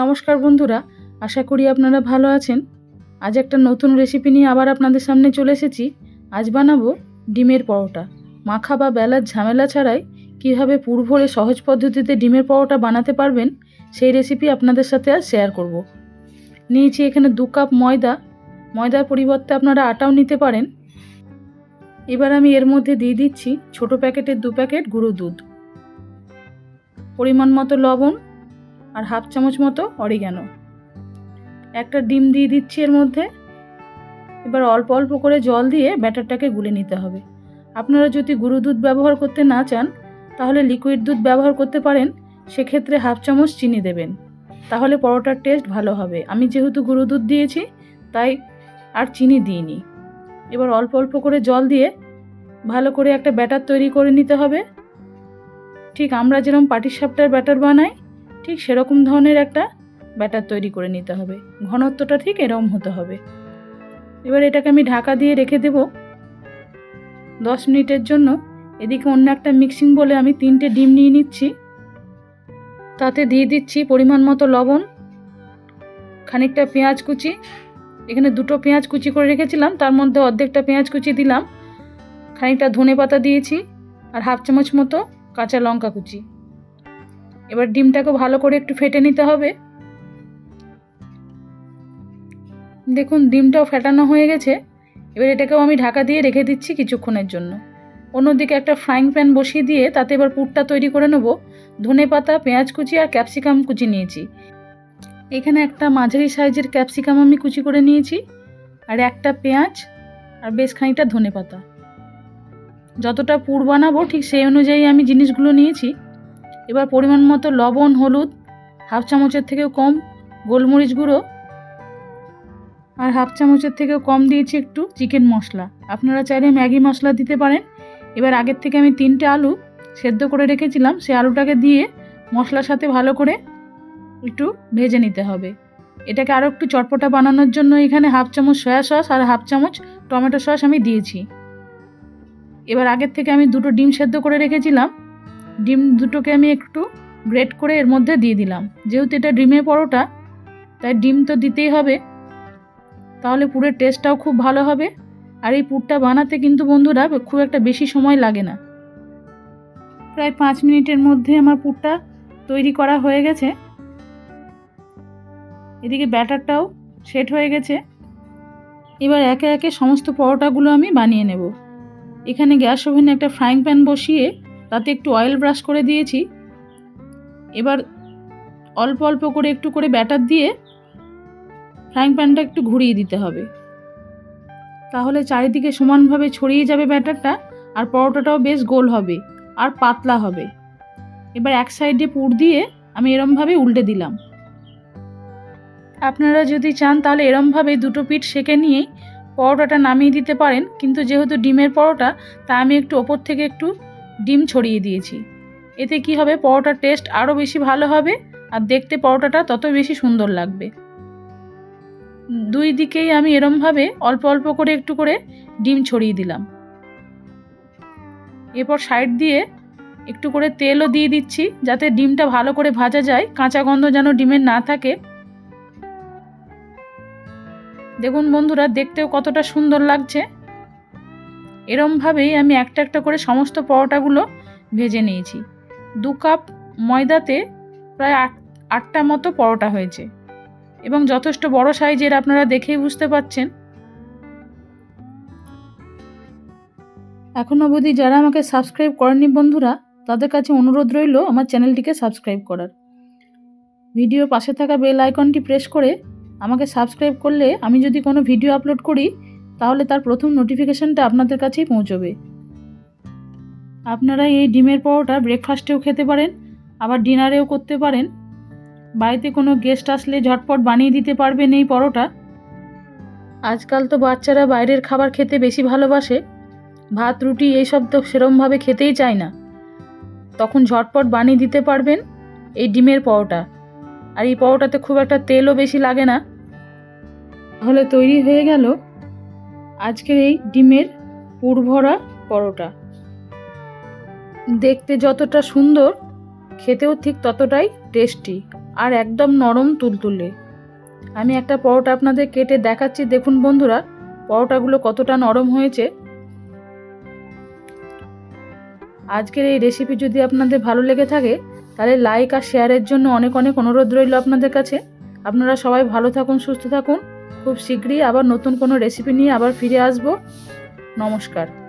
নমস্কার বন্ধুরা, আশা করি আপনারা ভালো আছেন। আজ একটা নতুন রেসিপি নিয়ে আবার আপনাদের সামনে চলে এসেছি। আজ বানাবো ডিমের পরোটা। মাখা বা বেলার ঝামেলা ছাড়াই কীভাবে পুর ভরে সহজ পদ্ধতিতে ডিমের পরোটা বানাতে পারবেন, সেই রেসিপি আপনাদের সাথে আজ শেয়ার করব। নিয়েছি এখানে দু কাপ ময়দা। ময়দার পরিবর্তে আপনারা আটাও নিতে পারেন। এবার আমি এর মধ্যে দিয়ে দিচ্ছি ছোট প্যাকেটের দু প্যাকেট গুঁড়ো দুধ। পরিমাণ মতো লবণ আর হাফ চামচ মতো অরিগ্যানো একটা ডিম দিয়ে দিচ্ছি এর মধ্যে। এবার অল্প অল্প করে জল দিয়ে ব্যাটারটাকে গুলে নিতে হবে। আপনারা যদি গুঁড়ো দুধ ব্যবহার করতে না চান, তাহলে লিকুইড দুধ ব্যবহার করতে পারেন। সেক্ষেত্রে হাফ চামচ চিনি দেবেন। তাহলে পরোটার টেস্ট ভালো হবে। আমি যেহেতু গুঁড়ো দুধ দিয়েছি, তাই আর চিনি দিইনি। এবার অল্প অল্প করে জল দিয়ে ভালো করে একটা ব্যাটার তৈরি করে নিতে হবে। ঠিক আমরা যেরকম পাটিসাপটার ব্যাটার বানাই ঠিক সেরকম ধরনের একটা ব্যাটার তৈরি করে নিতে হবে। ঘনত্বটা ঠিক এরকম হতে হবে। এবার এটাকে আমি ঢাকা দিয়ে রেখে দেব। দশ মিনিটের জন্য এদিকে অন্য একটা মিক্সিং বলে আমি তিনটে ডিম নিয়ে নিচ্ছি। তাতে দিয়ে দিচ্ছি পরিমাণ মতো লবণ, খানিকটা পেঁয়াজ কুচি। এখানে দুটো পেঁয়াজ কুচি করে রেখেছিলাম, তার মধ্যে অর্ধেকটা পেঁয়াজ কুচি দিলাম। খানিকটা ধনে পাতা দিয়েছি আর হাফ চামচ মতো কাঁচা লঙ্কা কুচি। এবার ডিমটাকে ভালো করে একটু ফেটে নিতে হবে। দেখুন, ডিমটাও ফেটানো হয়ে গেছে। এবার এটাকেও আমি ঢাকা দিয়ে রেখে দিচ্ছি কিছুক্ষণের জন্য। অন্যদিকে একটা ফ্রাইং প্যান বসিয়ে দিয়ে তাতে এবার পুরটা তৈরি করে নেব। ধনে পাতা, পেঁয়াজ কুচি আর ক্যাপসিকাম কুচি নিয়েছি। এখানে একটা মাঝারি সাইজের ক্যাপসিকাম আমি কুচি করে নিয়েছি। আর একটা পেঁয়াজ আর বেশ খানিকটা ধনে পাতা। যতটা পুর বানাবো ঠিক সেই অনুযায়ী আমি জিনিসগুলো নিয়েছি। এবার পরিমাণ মতো লবণ, হলুদ, হাফ চামচের থেকেও কম, গোলমরিচ গুঁড়ো আর হাফ চামচের থেকেও কম দিয়েছি একটু চিকেন মশলা। আপনারা চাইলে ম্যাগি মশলা দিতে পারেন। এবার আগের থেকে আমি তিনটে আলু সেদ্ধ করে রেখেছিলাম। সেই আলুটাকে দিয়ে মশলার সাথে ভালো করে একটু ভেজে নিতে হবে। এটাকে আরও একটু চটপটা বানানোর জন্য এখানে হাফ চামচ সয়া সস আর হাফ চামচ টমেটো সস আমি দিয়েছি। এবার আগের থেকে আমি দুটো ডিম সেদ্ধ করে রেখেছিলাম। ডিম দুটোকে আমি একটু গ্রেট করে এর মধ্যে দিয়ে দিলাম। যেহেতু এটা ডিমের পরোটা, তাই ডিম তো দিতেই হবে। তাহলে পুরের টেস্টটাও খুব ভালো হবে। আর এই পুরটা বানাতে কিন্তু বন্ধুরা খুব একটা বেশি সময় লাগে না। প্রায় পাঁচ মিনিটের মধ্যে আমার পুরটা তৈরি করা হয়ে গেছে। এদিকে ব্যাটারটাও সেট হয়ে গেছে। এবার একে একে সমস্ত পরোটাগুলো আমি বানিয়ে নেব। এখানে গ্যাস ওভেনে একটা ফ্রাইং প্যান বসিয়ে তাতে একটু অয়েল ব্রাশ করে দিয়েছি। এবার অল্প অল্প করে একটু করে ব্যাটার দিয়ে ফ্রাইং প্যানটা একটু ঘুরিয়ে দিতে হবে। তাহলে চারিদিকে সমানভাবে ছড়িয়ে যাবে ব্যাটারটা আর পরোটাটাও বেশ গোল হবে আর পাতলা হবে। এবার এক সাইডে পুর দিয়ে আমি এরমভাবে উল্টে দিলাম। আপনারা যদি চান তাহলে এরমভাবে দুটো পিঠ সেকে নিয়েই পরোটাটা নামিয়ে দিতে পারেন, কিন্তু যেহেতু ডিমের পরোটা, তা আমি একটু ওপর থেকে একটু ডিম ছড়িয়ে দিয়েছি। এতে কি হবে? পরোটার টেস্ট আরও বেশি ভালো হবে আর দেখতে পরোটাটা তত বেশি সুন্দর লাগবে। দুই দিকেই আমি এরমভাবে অল্প অল্প করে একটু করে ডিম ছড়িয়ে দিলাম। এরপর সাইড দিয়ে একটু করে তেলও দিয়ে দিচ্ছি যাতে ডিমটা ভালো করে ভাজা যায়, কাঁচা গন্ধ যেন ডিমের না থাকে। দেখুন বন্ধুরা, দেখতেও কতটা সুন্দর লাগছে। এরমভাবেই আমি একটা একটা করে সমস্ত পরোটাগুলো ভেজে নিয়েছি। দু কাপ ময়দাতে প্রায় আট, আটটা মতো পরোটা হয়েছে। এবং যথেষ্ট বড় সাইজের আপনারা দেখেই বুঝতে পাচ্ছেন। এখন অবধি যারা আমাকে সাবস্ক্রাইব করেননি বন্ধুরা, তাদের কাছে অনুরোধ রইল আমার চ্যানেলটিকে সাবস্ক্রাইব করার। ভিডিও পাশে থাকা বেল আইকনটি প্রেস করে আমাকে সাবস্ক্রাইব করলে আমি যদি কোনো ভিডিও আপলোড করি তাহলে তার প্রথম নোটিফিকেশানটা আপনাদের কাছেই পৌঁছবে। আপনারা এই ডিমের পরোটা ব্রেকফাস্টেও খেতে পারেন, আবার ডিনারেও করতে পারেন। বাড়িতে কোনো গেস্ট আসলে ঝটপট বানিয়ে দিতে পারবেন এই পরোটা। আজকাল তো বাচ্চারা বাইরের খাবার খেতে বেশি ভালোবাসে। ভাত, রুটি এইসব তো সেরমভাবে খেতেই চায় না। তখন ঝটপট বানিয়ে দিতে পারবেন এই ডিমের পরোটা। আর এই পরোটাতে খুব একটা তেলও বেশি লাগে না। তাহলে তৈরি হয়ে গেল আজকের এই ডিমের পুরভরা পরোটা। দেখতে যতটা সুন্দর, খেতেও ঠিক ততটাই টেস্টি আর একদম নরম তুলতুলে। আমি একটা পরোটা আপনাদের কেটে দেখাচ্ছি। দেখুন বন্ধুরা, পরোটাগুলো কতটা নরম হয়েছে। আজকের এই রেসিপি যদি আপনাদের ভালো লেগে থাকে, তাহলে লাইক আর শেয়ারের জন্য অনেক অনেক অনুরোধ রইল আপনাদের কাছে। আপনারা সবাই ভালো থাকুন, সুস্থ থাকুন। খুব শীঘ্রই আবার নতুন কোনো রেসিপি নিয়ে আবার ফিরে আসব। নমস্কার।